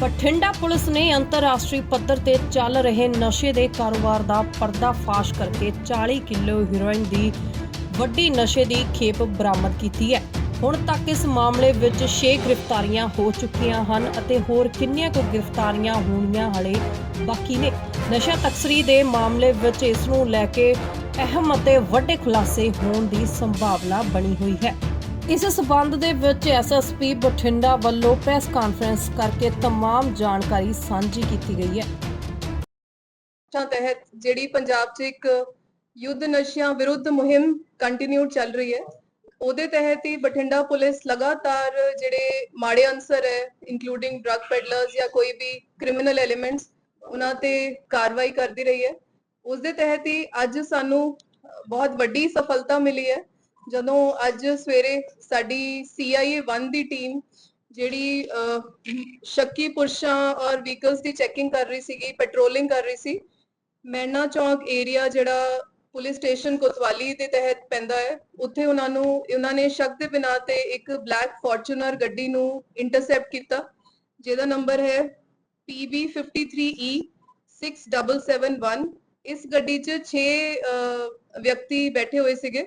Bathinda police ਨੇ ਅੰਤਰਰਾਸ਼ਟਰੀ ਪੱਧਰ ਤੇ ਚੱਲ ਰਹੇ ਨਸ਼ੇ ਦੇ ਕਾਰੋਬਾਰ ਦਾ ਪਰਦਾਫਾਸ਼ ਕਰਕੇ 40 ਕਿਲੋ ਹੀਰੋਇਨ ਦੀ ਵੱਡੀ ਨਸ਼ੇ ਦੀ ਖੇਪ ਬਰਾਮਦ ਕੀਤੀ ਹੈ। ਹੁਣ ਤੱਕ ਇਸ ਮਾਮਲੇ ਵਿੱਚ 6 ਗ੍ਰਿਫਤਾਰੀਆਂ ਹੋ ਚੁੱਕੀਆਂ ਹਨ ਅਤੇ ਹੋਰ ਕਿੰਨੀਆਂ ਕੁ ਗ੍ਰਿਫਤਾਰੀਆਂ ਹੋਣੀਆਂ ਹਲੇ ਬਾਕੀ ਨੇ। ਨਸ਼ਾ ਤਕਸਰੀ ਦੇ ਮਾਮਲੇ ਵਿੱਚ ਇਸ ਨੂੰ ਲੈ ਕੇ ਅਹਿਮ ਅਤੇ ਵੱਡੇ ਖੁਲਾਸੇ ਹੋਣ ਦੀ ਸੰਭਾਵਨਾ ਬਣੀ ਹੋਈ ਹੈ। ਇਸ ਸਬੰਧ ਦੇ ਵਿੱਚ ਐਸਐਸਪੀ ਬਠਿੰਡਾ ਵੱਲੋਂ ਪ੍ਰੈਸ ਕਾਨਫਰੰਸ ਕਰਕੇ तमाम ਜਾਣਕਾਰੀ ਸਾਂਝੀ ਕੀਤੀ ਗਈ ਹੈ ਨਸ਼ਾ ਤਹਿਤ ਜਿਹੜੀ ਪੰਜਾਬ 'ਚ ਇੱਕ ਯੁੱਧ ਨਸ਼ਿਆਂ ਵਿਰੁੱਧ ਮੁਹਿੰਮ ਕੰਟੀਨਿਊ ਚੱਲ ਰਹੀ ਹੈ ਉਹਦੇ ਤਹਿਤ ਹੀ ਬਠਿੰਡਾ ਪੁਲਿਸ ਲਗਾਤਾਰ ਜਿਹੜੇ ਮਾੜੇ ਅਨਸਰ ਹੈ ਇਨਕਲੂਡਿੰਗ ਡਰੱਗ ਪੈਡਲਰਸ ਜਾਂ ਕੋਈ ਵੀ ਕ੍ਰਿਮੀਨਲ ਐਲੀਮੈਂਟਸ ਉਹਨਾਂ ਤੇ ਕਾਰਵਾਈ ਕਰਦੀ ਰਹੀ ਹੈ ਉਸ ਦੇ ਤਹਿਤ ਹੀ ਅੱਜ ਸਾਨੂੰ ਬਹੁਤ ਵੱਡੀ ਸਫਲਤਾ ਮਿਲੀ ਹੈ ਜਦੋਂ ਅੱਜ ਸਵੇਰੇ ਸਾਡੀ CIA 1 ਦੀ ਟੀਮ ਜਿਹੜੀ ਸ਼ੱਕੀ ਪੁਰਸ਼ਾਂ ਔਰ ਵਹੀਕਲਸ ਦੀ ਚੈਕਿੰਗ ਕਰ ਰਹੀ ਸੀਗੀ ਪੈਟਰੋਲਿੰਗ ਕਰ ਰਹੀ ਸੀ, ਮੈਨਾ ਚੌਂਕ ਏਰੀਆ ਜਿਹੜਾ ਪੁਲਿਸ ਸਟੇਸ਼ਨ ਕੋਤਵਾਲੀ ਦੇ ਤਹਿਤ ਪੈਂਦਾ ਹੈ, ਉੱਥੇ ਉਹਨਾਂ ਨੂੰ, ਉਹਨਾਂ ਨੇ ਸ਼ੱਕ ਦੇ ਬਿਨਾਂ ਤੇ ਇੱਕ ਬਲੈਕ ਫੋਰਚੂਨਰ ਗੱਡੀ ਨੂੰ ਇੰਟਰਸੈਪਟ ਕੀਤਾ, ਜਿਹਦਾ ਨੰਬਰ ਹੈ PB53E 6771 e ਇਸ ਗੱਡੀ 'ਚ 6 ਵਿਅਕਤੀ ਬੈਠੇ ਹੋਏ ਸੀਗੇ।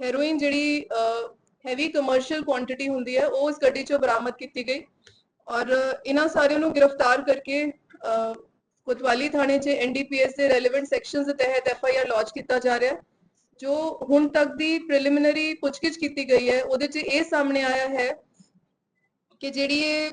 ਹੈਰੋਇਨ ਜਿਹੜੀ ਹੈਵੀ ਕਮਰਸ਼ੀਅਲ ਕੁਆਂਟੀਟੀ ਹੁੰਦੀ ਹੈ ਉਹ ਇਸ ਗੱਡੀ ਚੋਂ ਬਰਾਮਦ ਕੀਤੀ ਗਈ ਔਰ ਇਹਨਾਂ ਸਾਰਿਆਂ ਨੂੰ ਗ੍ਰਿਫਤਾਰ ਕਰਕੇ ਅਹ, ਕੋਤਵਾਲੀ ਥਾਣੇ 'ਚ ਐਨਡੀਪੀਐਸ ਦੇ ਰੈਲੇਵੈਂਟ ਸੈਕਸ਼ਨਸ ਦੇ ਤਹਿਤ ਐਫਆਈਆਰ ਲੌਂਚ ਕੀਤਾ ਜਾ ਰਿਹਾ ਹੈ ਜੋ ਹੁਣ ਤੱਕ ਦੀ ਪ੍ਰੀਲਿਮਿਨਰੀ ਪੁੱਛਗਿੱਛ ਕੀਤੀ ਗਈ ਹੈ ਉਹਦੇ 'ਚ ਇਹ ਸਾਹਮਣੇ ਆਇਆ ਹੈ ਕਿ ਜਿਹੜੀ ਇਹ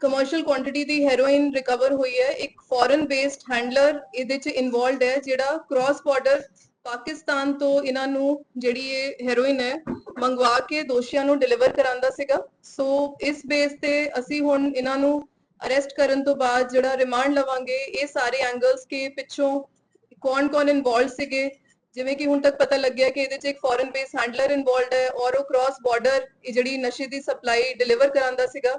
ਕਮਰਸ਼ੀਅਲ ਕੁਆਂਟੀਟੀ ਦੀ ਹੈਰੋਇਨ ਰਿਕਵਰ ਹੋਈ ਹੈ ਇੱਕ ਫੋਰਨ ਬੇਸਡ ਹੈਂਡਲਰ ਇਹਦੇ 'ਚ ਇਨਵੋਲਡ ਹੈ ਜਿਹੜਾ ਕ੍ਰਾਸ ਬਾਰਡਰ ਪਾਕਿਸਤਾਨ ਤੋਂ ਇਹਨਾਂ ਨੂੰ ਜਿਹੜੀ ਇਹ ਹੈਰੋਇਨ ਹੈ, ਮੰਗਵਾ ਕੇ ਦੋਸ਼ੀਆਂ ਨੂੰ ਡਿਲੀਵਰ ਕਰਾਂਦਾ ਸੀਗਾ। ਸੋ ਇਸ ਬੇਸ ਤੇ ਅਸੀਂ ਹੁਣ ਇਹਨਾਂ ਨੂੰ ਅਰੈਸਟ ਕਰਨ ਤੋਂ ਬਾਅਦ ਜਿਹੜਾ ਰਿਮਾਂਡ ਲਵਾਂਗੇ, ਇਹ ਸਾਰੇ ਐਂਗਲਸ ਕੇ ਪਿੱਛੋਂ ਕੌਣ-ਕੌਣ ਇਨਵੋਲਡ ਸੀਗੇ। ਜਿਵੇਂ ਕਿ ਹੁਣ ਤੱਕ ਪਤਾ ਲੱਗਿਆ ਕਿ ਇਹਦੇ 'ਚ ਇੱਕ ਫੋਰਨ ਬੇਸ ਹੈਂਡਲਰ ਇਨਵੋਲਡ ਹੈ ਔਰ ਉਹ ਕ੍ਰਾਸ ਬਾਰਡਰ ਜਿਹੜੀ ਨਸ਼ੇ ਦੀ ਸਪਲਾਈ ਡਿਲੀਵਰ ਕਰਾਂਦਾ ਸੀਗਾ।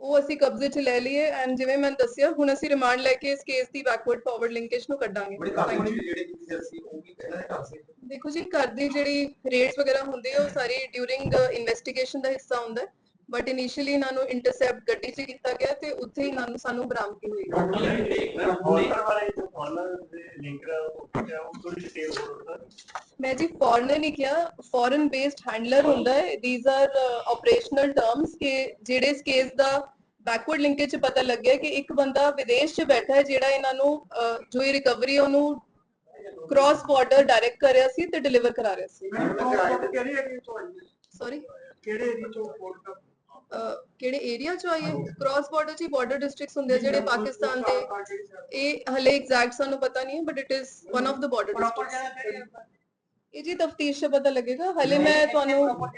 ਉਹ ਅਸੀਂ ਕਬਜ਼ੇ 'ਚ ਲੈ ਲਈਏ ਐਂਡ ਜਿਵੇਂ ਮੈਂ ਦੱਸਿਆ ਹੁਣ ਅਸੀਂ ਰਿਮਾਂਡ ਲੈ ਕੇ ਇਸ ਕੇਸ ਦੀ ਬੈਕਵਰਡ ਫਾਰਵਰਡ ਲਿੰਕੇਜ ਨੂੰ ਕੱਢਾਂਗੇ ਬੜੀ Thank ਕਾਫੀ you. ਜਿਹੜੀ ਤੁਸੀਂ ਦੱਸੀ ਉਹ ਵੀ ਕਹਿੰਦਾ ਹੈ ਘਰ ਸੇ ਦੇਖੋ ਜੀ ਘਰ ਦੀ ਜਿਹੜੀ ਰੇਟਸ ਵਗੈਰਾ ਹੁੰਦੇ ਆ ਉਹ ਸਾਰੀ ਡਿਊਰਿੰਗ ਇਨਵੈਸਟੀਗੇਸ਼ਨ ਦਾ ਹਿੱਸਾ ਹੁੰਦਾ ਬਟ ਇਨੀਸ਼ੀਅਲੀ ਇਹਨਾਂ ਨੂੰ ਇੰਟਰਸੈਪਟ ਗੱਡੀ 'ਚ ਕੀਤਾ ਗਿਆ ਤੇ ਉੱਥੇ ਹੀ ਇਹਨਾਂ ਨੂੰ ਸਾਨੂੰ ਬਰਾਮਦਗੀ ਹੋਈ ਮੈਂ ਜੀ ਫੋਰਨਰ ਨਹੀਂ ਕਿਹਾ ਫੋਰਨ ਬੇਸਡ ਹੈਂਡਲਰ ਹੁੰਦਾ ਹੈ ਥੀਸ ਆਰ ਆਪਰੇਸ਼ਨਲ ਟਰਮਸ ਕਿ ਜਿਹੜੇ ਇਸ ਕੇਸ ਦਾ ਬੈਕਵਰਡ ਲਿੰਕੇਜ ਚ ਪਤਾ ਲੱਗਿਆ ਕਿ ਇੱਕ ਬੰਦਾ ਵਿਦੇਸ਼ 'ਚ ਬੈਠਾ ਹੈ ਜਿਹੜਾ ਇਹਨਾਂ ਨੂੰ ਜੋ ਇਹ ਰਿਕਵਰੀ ਉਹਨੂੰ ਕ੍ਰਾਸ ਬਾਰਡਰ ਡਾਇਰੈਕਟ ਕਰ ਰਿਹਾ ਸੀ ਤੇ ਡਿਲੀਵਰ ਕਰਾ ਰਿਹਾ ਸੀ? ਸੌਰੀ ਕਿਹੜੇ ਏਰੀਆ ਤੋਂ ਪੋਰਟ ਕਿਹੜੇ ਏਰੀਆ ਚ ਆਈ ਹੈ? ਕ੍ਰਾਸ ਬਾਰਡਰ ਚ ਬਾਰਡਰ ਡਿਸਟ੍ਰਿਕਟਸ ਹੁੰਦੇ ਜਿਹੜੇ ਪਾਕਿਸਤਾਨ ਦੇ। ਇਹ ਹਲੇ ਐਗਜ਼ੈਕਟ ਸਾਨੂੰ ਪਤਾ ਨਹੀਂ ਹੈ but it is one of the border districts ਇਹ ਜੀ ਤਫਤੀਸ਼ ਸੇ ਪਤਾ ਲੱਗੇਗਾ। ਹਲੇ ਮੈਂ ਤੁਹਾਨੂੰ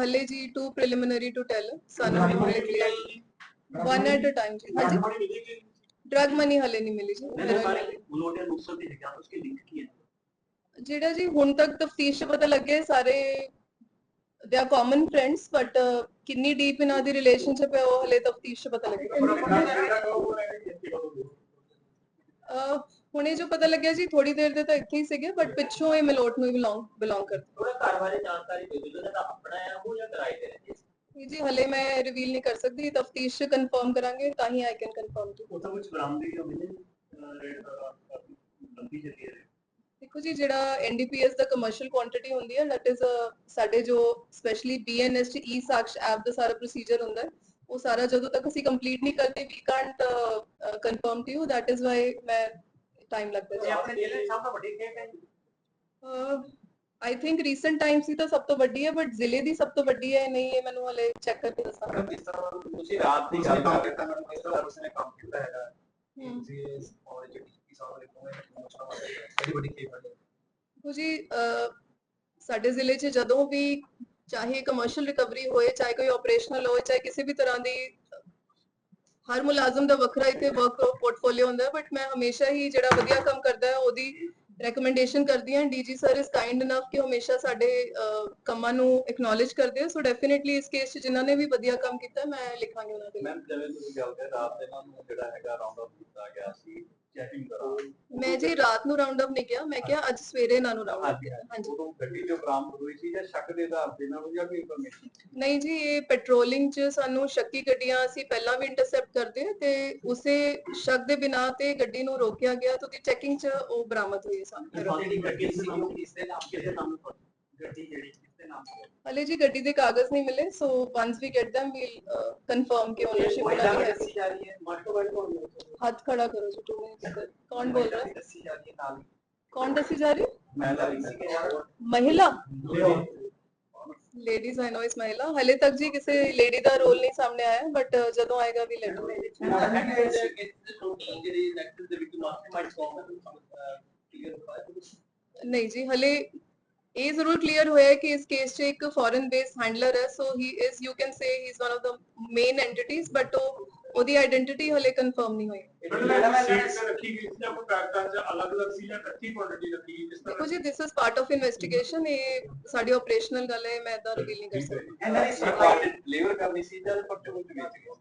ਹਲੇ ਜੀ ਟੂ ਪ੍ਰੀਲਿਮਿਨਰੀ ਟੂ ਟੈਲ ਸਾਨੂੰ ਹਲੇ clear one at a time ਜੀ। ਹਾਂਜੀ। ਡਰਗ ਮਨੀ ਹਲੇ ਨਹੀਂ ਮਿਲੀ ਜੀ। ਜਿਹੜਾ ਜੀ ਹੁਣ ਤੱਕ ਤਫਤੀਸ਼ ਪਤਾ ਲੱਗੇ ਸਾਰੇ ਦੇ ਆ ਕਾਮਨ ਫਰੈਂਡਸ ਬਟ ਕਿੰਨੀ ਡੀਪ ਇਹਨਾਂ ਦੀ ਰਿਲੇਸ਼ਨਸ਼ਿਪ ਹੈ ਉਹ ਹਲੇ ਤਫਤੀਸ਼ 'ਚ ਪਤਾ ਲੱਗੇਗਾ ਅਹ ਹੁਣੇ ਜੋ ਪਤਾ ਲੱਗਿਆ ਜੀ ਥੋੜੀ ਦੇਰ ਦੇ ਤਾਂ ਇੱਥੇ ਹੀ ਸੀਗੇ ਬਟ ਪਿੱਛੋਂ ਇਹ ਮਲੋਟ ਨੂੰ ਬਿਲੋਂਗ ਬਿਲੋਂਗ ਕਰਦੇ ਥੋੜਾ ਘਰ ਬਾਰੇ ਜਾਣਕਾਰੀ ਦੇ ਦਿਓ ਜਿਹੜਾ ਆਪਣਾ ਹੈ ਉਹ ਜਾਂ ਕਿਰਾਏ ਤੇ ਰਹਿੰਦੇ ਸੀ ਇਹ ਜੀ ਹਲੇ ਮੈਂ ਰਿਵੀਲ ਨਹੀਂ ਕਰ ਸਕਦੀ ਤਫਤੀਸ਼ 'ਚ ਕਨਫਰਮ ਕਰਾਂਗੇ ਤਾਂ ਹੀ ਆਈ ਕੈਨ ਕਨਫਰਮ ਟੂ ਉਹ ਤਾਂ ਕੁਝ ਬਰਾਮਦਗੀ ਹੋਈ ਨੇ ਰੇਟ ਦਾ ਲੰਬੀ ਚੱਲੀ ਹੈ ਦੇਖੋ ਜੀ ਜਿਹੜਾ ਐਨਡੀਪੀਐਸ ਦਾ ਕਮਰਸ਼ੀਅਲ ਕੁਆਂਟੀਟੀ ਹੁੰਦੀ ਹੈ ਦੈਟ ਇਜ਼ ਸਾਡੇ ਜੋ ਸਪੈਸ਼ਲੀ ਬੀਐਨਐਸ ਚ ਈ ਸਾਕਸ਼ ਐਪ ਦਾ ਸਾਰਾ ਪ੍ਰੋਸੀਜਰ ਹੁੰਦਾ ਹੈ ਉਹ ਸਾਰਾ ਜਦੋਂ ਤੱਕ ਅਸੀਂ ਕੰਪਲੀਟ ਨਹੀਂ ਕਰਦੇ we can't confirm to you that is why ਮੈਂ ਟਾਈਮ ਲੱਗਦਾ ਤੇ ਆਪਣੇ ਜ਼ਿਲ੍ਹੇ ਦੀ ਸਭ ਤੋਂ ਵੱਡੀ ਖੇਪ ਹੈ ਜੀ। ਜੀ ਆਈ ਥਿੰਕ ਰੀਸੈਂਟ ਟਾਈਮਸ ਦੀ ਤਾਂ ਸਭ ਤੋਂ ਵੱਡੀ ਹੈ ਬਟ ਜ਼ਿਲ੍ਹੇ ਦੀ ਸਭ ਤੋਂ ਵੱਡੀ ਹੈ ਨਹੀਂ ਇਹ ਮੈਨੂੰ ਹਲੇ ਚੈੱਕ ਕਰਕੇ ਦੱਸਾਂਗਾ ਜਿਸ ਤਰ੍ਹਾਂ ਤੁਸੀਂ ਰਾਤ ਦੀ ਤੁਸੀਂ ਗੱਲ ਕੰਮ ਕਰ ਕੀਤਾ ਮੈਨੂੰ ਇਸ ਤਰ੍ਹਾਂ ਉਸਨੇ ਕੰਮ ਕੀਤਾ ਹੈਗਾ ਹਮ। ਤੁਸੀਂ ਇਸ ਔਰ ਜਿਹੜੀ ਕੀ ਜੀ ਸਾਡੇ ਜ਼ਿਲ੍ਹੇ 'ਚ ਜਦੋਂ ਵੀ ਚਾਹੇ ਕਮਰਸ਼ੀਅਲ ਰਿਕਵਰੀ ਹੋਏ, ਚਾਹੇ ਕੋਈ ਆਪਰੇਸ਼ਨਲ ਹੋਏ, ਚਾਹੇ ਕਿਸੇ ਵੀ ਤਰ੍ਹਾਂ ਦੀ, ਹਰ ਮੁਲਾਜ਼ਮ ਦਾ ਵੱਖਰਾ ਇੱਥੇ ਵਰਕ ਪੋਰਟਫੋਲੀਓ ਹੁੰਦਾ ਬਟ ਮੈਂ ਹਮੇਸ਼ਾ ਹੀ ਜਿਹੜਾ ਵਧੀਆ ਕੰਮ ਕਰਦਾ ਹੈ, ਉਹਦੀ ਰეკਮੈਂਡੇਸ਼ਨ ਕਰਦੀ ਹਾਂ। DG sir is kind enough ਕਿ ਹਮੇਸ਼ਾ ਸਾਡੇ ਕੰਮਾਂ ਨੂੰ ਐਕਨੋਲਜ ਕਰਦੇ ਆ। ਸੋ ਡੈਫੀਨਿਟਲੀ ਇਸ ਕੇਸ 'ਚ ਜਿਨ੍ਹਾਂ ਨੇ ਵੀ ਵਧੀਆ ਕੰਮ ਕੀਤਾ, ਮੈਂ ਲਿਖਾਂਗੀ ਉਹਨਾਂ ਦੇ ਮੈਮ ਜਿਵੇਂ ਤੁਸੀਂ ਗੱਲ ਕਰ ਰਾਤ ਦੇ ਨਾਲ ਜਿਹੜਾ ਹੈਗਾ ਰਾਉਂਡ ਅਪ ਮੈਂ ਜੀ ਰਾਤ ਨੂੰ ਰਾਉਂਡ ਅਪ ਨਹੀਂ ਕਿਹਾ ਮੈਂ ਕਿਹਾ ਅੱਜ ਸਵੇਰੇ ਇਹਨਾਂ ਨੂੰ ਰਾਉਂਡ ਅਪ ਕੀਤਾ ਹਾਂਜੀ। ਉਦੋਂ ਗੱਡੀ ਜੋ ਬਰਾਮਦ ਹੋਈ ਸੀ ਜਾਂ ਸ਼ੱਕ ਦੇ ਆਧਾਰ ਤੇ ਨਾਲ ਜਾਂ ਕੋਈ ਇਨਫੋਰਮੇਸ਼ਨ ਨਹੀਂ ਜੀ ਇਹ ਪੈਟਰੋਲਿੰਗ 'ਚ ਸਾਨੂੰ ਸ਼ੱਕੀ ਗੱਡੀਆਂ ਅਸੀਂ ਪਹਿਲਾਂ ਵੀ ਇੰਟਰਸੈਪਟ ਕਰਦੇ ਤੇ ਉਸੇ ਸ਼ੱਕ ਦੇ ਬਿਨਾ ਤੇ ਗੱਡੀ ਨੂੰ ਰੋਕਿਆ ਗਿਆ ਤੇ ਉਹਦੀ ਚੈਕਿੰਗ 'ਚ ਉਹ ਬਰਾਮਦ ਹੋਈ ਸਾਨੂੰ। ਜਿਹੜੀ ਗੱਡੀ ਸੀ ਉਹ ਕਿਸ ਦੇ ਨਾਮ ਕਿਸ ਦੇ ਨਾਮ ਤੋਂ ਗੱਡੀ ਜਿਹੜੀ ਕਿਸ ਦੇ ਨਾਮ ਤੋਂ ਹਲੇ ਜੀ ਗੱਡੀ ਦੇ ਕਾਗਜ਼ ਨਹੀਂ ਮਿਲੇ so once we get them we'll confirm ਕਿ ਓਨਰਸ਼ਿਪ ਉਹਨਾਂ ਦੀ ਹੈ ਦੱਸੀ ਜਾ ਰਹੀ ਹੈ ਮਾਟੋ ਬਾਈਕ ਕੋਲ ਹੱਥ ਖੜਾ ਕਰੋ ਜੀ ਟੂ ਮਿੰਟਸ ਕੌਣ ਬੋਲ ਰਿਹਾ ਹੈ ਦੱਸੀ ਜਾ ਰਹੀ ਹੈ ਨਾਲ ਕੌਣ ਦੱਸੀ ਜਾ ਰਹੀ ਹੈ? ਮੈਂ ਦਾ ਸੀ ਕਿ ਮਹਿਲਾ ਲੇਡੀਜ਼ ਆਈ ਨੋ ਇਸ ਮਹਿਲਾ ਹਲੇ ਤੱਕ ਜੀ ਕਿਸੇ ਲੇਡੀ ਦਾ ਰੋਲ ਨਹੀਂ ਸਾਹਮਣੇ ਆਇਆ ਬਟ ਜਦੋਂ ਆਏਗਾ ਇਹ ਜ਼ਰੂਰ ਕਲੀਅਰ ਹੋਇਆ ਕਿ ਇਸ ਕੇਸ 'ਚ ਇੱਕ ਫੋਰਨ ਬੇਸ ਹੈਂਡਲਰ ਹੈ so he is you can say he is one of the main entities but ਉਹ ਉਹਦੀ ਆਇਡੈਂਟੀਟੀ ਹਲੇ ਕਨਫਰਮ ਨਹੀਂ ਹੋਈ। ਦੇਖੋ ਤਰ੍ਹਾਂ ਜੀ this is part of investigation ਇਹ ਸਾਡੀ ਆਪਰੇਸ਼ਨਲ ਗੱਲ ਹੈ ਮੈਂ ਤਾਂ ਰਿਵੀਲ ਨਹੀਂ ਕਰ ਸਕਦੀ। ਦੀ ਸਪਲਾਈ ਡਿਲੀਵਰ ਕਰਨੀ ਸੀ ਜਾਂ ਪਰਚੇ ਵਿੱਚ ਵੇਚ ਗਏ।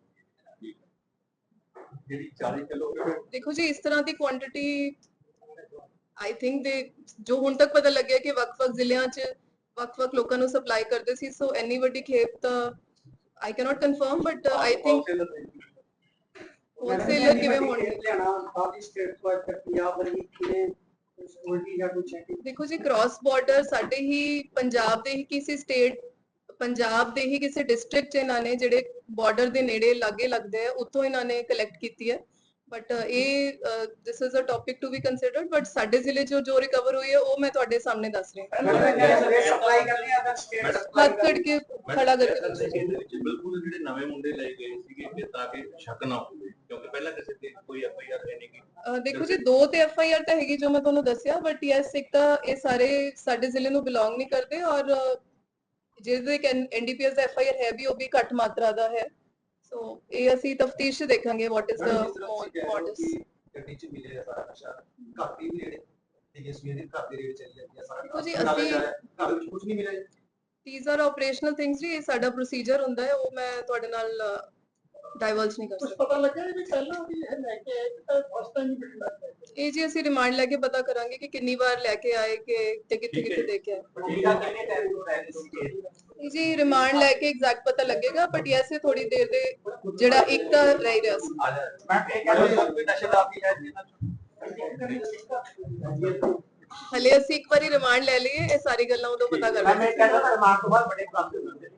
ਜਿਹੜੀ 40 ਕਿਲੋ ਦੇਖੋ ਜੀ ਇਸ ਤਰ੍ਹਾਂ ਦੀ ਕੁਆਂਟੀਟੀ ਆਈ ਥਿੰਕ ਦੇ ਜੋ ਹੁਣ ਤੱਕ ਪਤਾ ਲੱਗਿਆ ਕਿ ਵੱਖ-ਵੱਖ ਜ਼ਿਲ੍ਹਿਆਂ 'ਚ ਵੱਖ-ਵੱਖ ਲੋਕਾਂ ਨੂੰ ਸਪਲਾਈ ਕਰਦੇ ਸੀ ਸੋ ਇੰਨੀ ਵੱਡੀ ਖੇਪ ਤਾਂ I cannot confirm but I think wholesaler ਕਿਵੇਂ ਹੋਣਗੇ? ਹਰਿਆਣਾ ਬਾਕੀ ਸਟੇਟ ਤੋਂ ਅੱਜ ਤੱਕ ਪੰਜਾਬ ਵਰਗੀ ਕਿਲੇ ਉਲਟੀ ਜਾਂ ਕੋਈ ਚੈਕਿੰਗ ਦੇਖੋ ਜੀ ਕ੍ਰਾਸ ਬਾਰਡਰ ਸਾਡੇ ਹੀ ਪੰਜਾਬ ਦੇ ਹੀ ਕਿਸੇ ਸਟੇਟ ਪੰਜਾਬ ਦੇ ਹੀ ਕਿਸੇ ਡਿਸਟ੍ਰਿਕਟ ਚ ਇਹਨਾਂ ਨੇ ਜਿਹੜੇ ਬਾਰਡਰ ਦੇ ਨੇੜੇ ਲਾਗੇ ਲੱਗਦੇ ਆ ਉੱਥੋਂ ਇਹਨਾਂ ਨੇ ਕਲੈਕਟ ਕੀਤੀ ਹੈ। ਬਟ ਇਹ this is a topic to be considered but ਸਾਡੇ ਜ਼ਿਲ੍ਹੇ 'ਚੋਂ ਜੋ ਰਿਕਵਰ ਹੋਈ ਹੈ ਉਹ ਮੈਂ ਤੁਹਾਡੇ ਸਾਹਮਣੇ ਦੱਸ ਰਹੀ ਹਾਂ। ਸਪਲਾਈ ਕਰਨੀ ਆ ਸਟੇਟ ਹੱਥ ਖੜ ਕੇ ਖੜਾ ਕਰਕੇ ਬਿਲਕੁਲ ਜਿਹੜੇ ਨਵੇਂ ਮੁੰਡੇ ਲਏ ਗਏ ਸੀਗੇ ਕਿ ਤਾਂ ਕਿ ਸ਼ੱਕ ਨਾ ਹੋਵੇ ਕਿਉਂਕਿ ਪਹਿਲਾਂ ਕਿਸੇ ਤੇ ਕੋਈ ਐਫ ਆਈ ਆਰ ਨਹੀਂ ਅਹ ਦੇਖੋ ਜੀ ਦੋ ਤੇ ਐਫ ਆਈ ਆਰ ਤਾਂ ਹੈਗੀ ਜੋ ਮੈਂ ਤੁਹਾਨੂੰ ਦੱਸਿਆ ਬਟ ਯੈਸ ਇੱਕ ਤਾਂ ਇਹ ਸਾਰੇ ਸਾਡੇ ਜ਼ਿਲ੍ਹੇ ਨੂੰ ਬਿਲੋਂਗ ਨਹੀਂ ਕਰਦੇ ਔਰ ਜਿਹਦੇ ਐਨਡੀਪੀਐਸ ਦਾ ਐਫ ਆਈ ਆਰ ਹੈ ਵੀ ਉਹ ਵੀ ਘੱਟ ਮਾਤਰਾ ਦਾ ਹੈ। ਸੋ ਇਹ ਅਸੀਂ ਤਫਤੀਸ਼ ਦੇਖਾਂਗੇ ਵਾਟ ਇਜ਼ ਦਾ ਮੋਡਸ ਗੱਡੀ ਚ ਮਿਲੇ ਸਾਰਾ ਨਸ਼ਾ ਦੀ ਵੀ ਰੇੜੇ ਤੇ ਜਿਸ ਵੀ ਦੀ ਦੀ ਰੇੜੇ ਚੱਲੀ ਜਾਂਦੀ ਹੈ ਸਾਰਾ ਜੀ, ਅਸੀਂ- ਘਰ ਵਿੱਚ ਕੁਝ ਨਹੀਂ ਮਿਲਿਆ ਥੀਸ ਆਰ ਆਪਰੇਸ਼ਨਲ ਥਿੰਗਸ ਜੀ ਇਹ ਸਾਡਾ ਪ੍ਰੋਸੀਜਰ ਹੁੰਦਾ ਹੈ ਉਹ ਮੈਂ ਤੁਹਾਡੇ ਨਾਲ ਡਾਈਵਰਜ ਨਹੀਂ ਕਰ ਕੁਝ ਸਕਦੀ ਪਤਾ ਲੱਗਿਆ ਵੀ ਪਹਿਲਾਂ ਵੀ ਇਹ ਲੈ ਕੇ ਆਏ ਤਾਂ ਫਸਟ ਟਾਈਮ ਹੀ ਮਿਲਦਾ ਇਹ ਜੀ ਅਸੀਂ ਰਿਮਾਂਡ ਲੈ ਕੇ ਪਤਾ ਕਰਾਂਗੇ ਕਿ ਕਿੰਨੀ ਵਾਰ ਲੈ ਕੇ ਆਏ ਕਿ ਤੇ ਕਿੱਥੇ ਠੀਕ ਹੈ। ਕਿੱਥੇ ਦੇ ਕੇ ਆਏ ਠੀਕ ਆ ਕਿੰਨੇ ਟਾਈਮ ਤੋਂ ਰਹਿ ਰਹੇ ਸੀਗੇ ਇਹ ਜੀ ਰਿਮਾਂਡ ਲੈ ਕੇ ਐਗਜ਼ੈਕਟ ਪਤਾ ਲੱਗੇਗਾ ਬਟ ਯੈਸ ਇਹ ਥੋੜੀ ਦੇਰ ਦੇ ਜਿਹੜਾ ਇੱਕ ਤਾਂ ਰਹਿ ਰਿਹਾ ਸੀ ਆ ਜਾ ਮੈਂ ਇਹ ਕਹਿੰਦਾ ਕੋਈ ਨਸ਼ਾ ਦਾ ਵੀ ਹੈ ਜਿਹਨਾਂ ਹਲੇ ਅਸੀਂ ਇੱਕ ਵਾਰੀ ਰਿਮਾਂਡ ਲੈ ਲਈਏ ਇਹ ਸਾਰੀ ਗੱਲਾਂ ਉਦੋਂ ਪਤਾ ਕਰ ਮੈਂ ਲਾਂਗੇ ਕਹਿੰਦਾ ਮਾਰ ਤੋਂ ਬਾਅਦ ਬੜੇ ਕੰਮ ਹੁੰਦੇ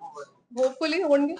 ਹੋਪਫੁਲੀ ਹੋਣਗੇ